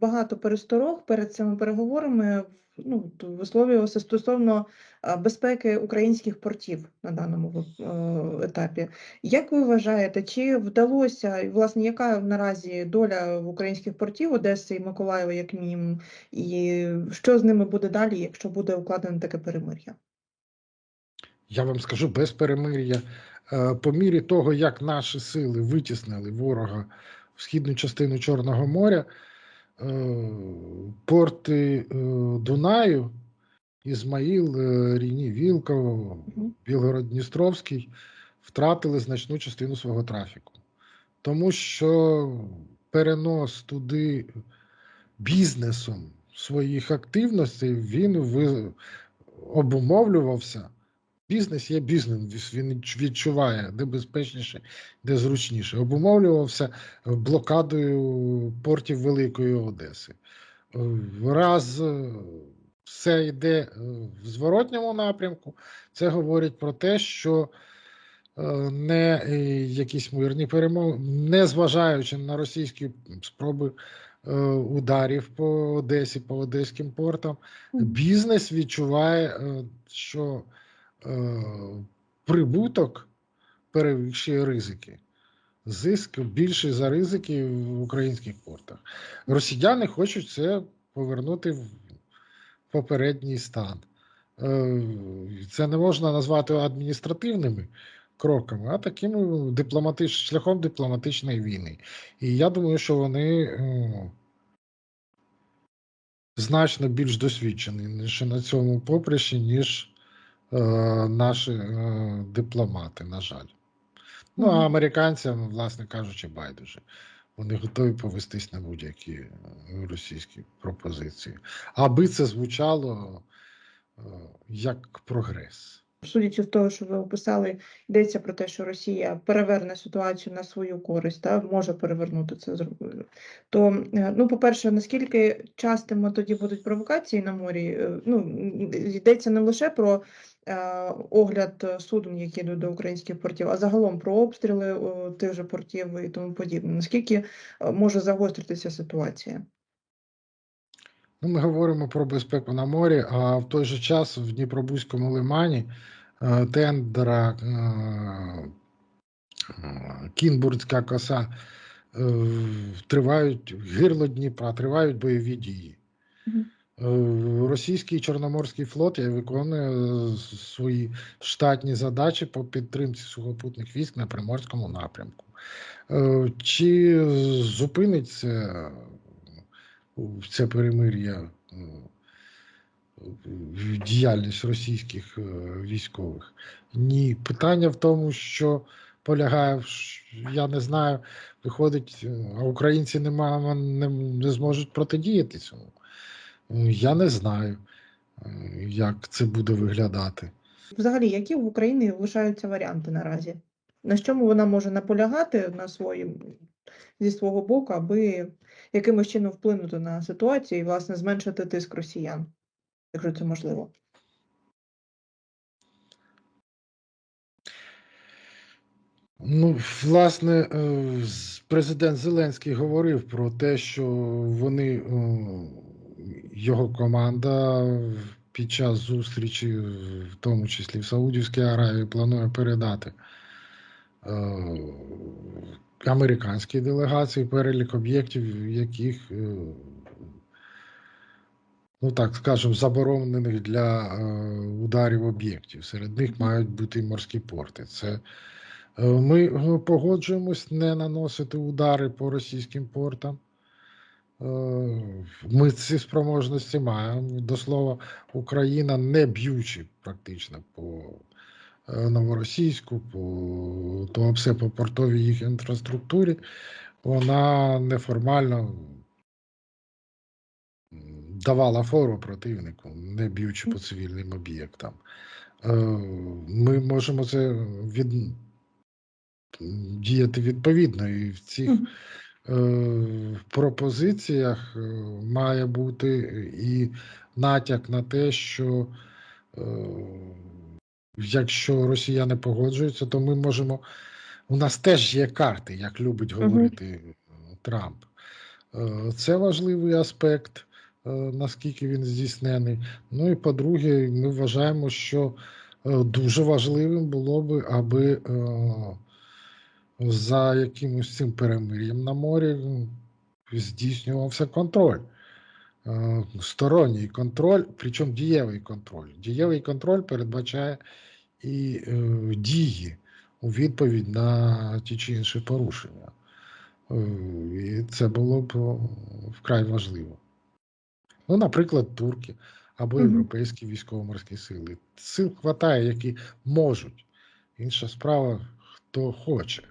багато пересторог перед цими переговорами ну, висловлювався стосовно безпеки українських портів на даному е, етапі. Як ви вважаєте, чи вдалося, і, власне, яка наразі доля українських портів Одеси і Миколаєва, як мінімум, і що з ними буде далі, якщо буде укладено таке перемир'я? Я вам скажу без перемир'я. Е, По мірі того, як наші сили витіснили ворога в східну частину Чорного моря, порти е, Дунаю, Ізмаїл, е, Ріні, Вілково, Білгород-Дністровський втратили значну частину свого трафіку. Тому що перенос туди бізнесом своїх активностей він обумовлювався. Бізнес є бізнес, він відчуває, де безпечніше, де зручніше. Обумовлювався блокадою портів Великої Одеси. Е, Раз е, все йде е, в зворотньому напрямку, це говорить про те, що е, не е, якісь мирні перемоги, не зважаючи на російські спроби е, ударів по Одесі, по одеським портам, бізнес відчуває, е, що е, прибуток перевищує ризики. Зиск більший за ризики в українських портах. Росіяни хочуть це повернути в попередній стан. Е, Це не можна назвати адміністративними кроками, а таким дипломатич... шляхом дипломатичної війни. І я думаю, що вони е, значно більш досвідчені на цьому поприщі, ніж е, наші е, дипломати, на жаль. Ну, а американцям, власне кажучи, байдуже. Вони готові повестись на будь-які е, російські пропозиції. Аби це звучало е, як прогрес. Судячи з того, що ви описали, йдеться про те, що Росія переверне ситуацію на свою користь, та може перевернути це. То, ну, по-перше, наскільки частими тоді будуть провокації на морі? Ну, йдеться не лише про огляд е, суден, які йдуть до українських портів, а загалом про обстріли тих же портів і тому подібне. Наскільки е, може загостритися ситуація? Ну, ми говоримо про безпеку на морі, а в той же час в Дніпробузькому лимані е, тендера е, е, коса е, тривають гирло Дніпра, тривають бойові дії. Російський Чорноморський флот е, виконує е, свої штатні задачі по підтримці сухопутних військ на Приморському напрямку. Е, Чи зупиниться е, це перемир'я діяльність російських військових? Ні. Питання в тому, що полягає, я не знаю, виходить, а українці нема, не, не зможуть протидіяти цьому. Е, Я не знаю, як це буде виглядати. Взагалі, які в Україні лишаються варіанти наразі? На чому вона може наполягати на свої, зі свого боку, аби якимось чином вплинути на ситуацію і, власне, зменшити тиск росіян, якщо це можливо? Ну, власне, е, президент Зеленський говорив про те, що вони, е, його команда під час зустрічі, в тому числі в Саудівській Аравії, планує передати е, американській делегації перелік об'єктів, яких, е, ну так скажемо, заборонених для е, ударів об'єктів. Серед них мають бути морські порти. Це Ми погоджуємось не наносити удари по російським портам. Е, Ми ці спроможності маємо. До слова, Україна не б'ючи практично по е, новоросійську, по Туапсе, по портовій їх інфраструктурі, вона неформально давала фору противнику, не б'ючи по цивільним об'єктам. Е, Ми можемо це від діяти відповідно. І в цих Е, пропозиціях е, має бути і натяк на те, що е, якщо росіяни погоджуються, то ми можемо. У нас теж є карти, як любить говорити Трамп. Е, Це важливий аспект, е, наскільки він здійснений. Ну і по-друге, ми вважаємо, що е, дуже важливим було би, аби е, за якимось цим перемир'ям на морі здійснювався контроль. Е, Сторонній контроль, причому дієвий контроль. Дієвий контроль передбачає і е, дії у відповідь на ті чи інші порушення. Е, І це було б вкрай важливо. Ну, наприклад, турки або європейські військово-морські сили. Сил хватає, які можуть. Інша справа, хто хоче.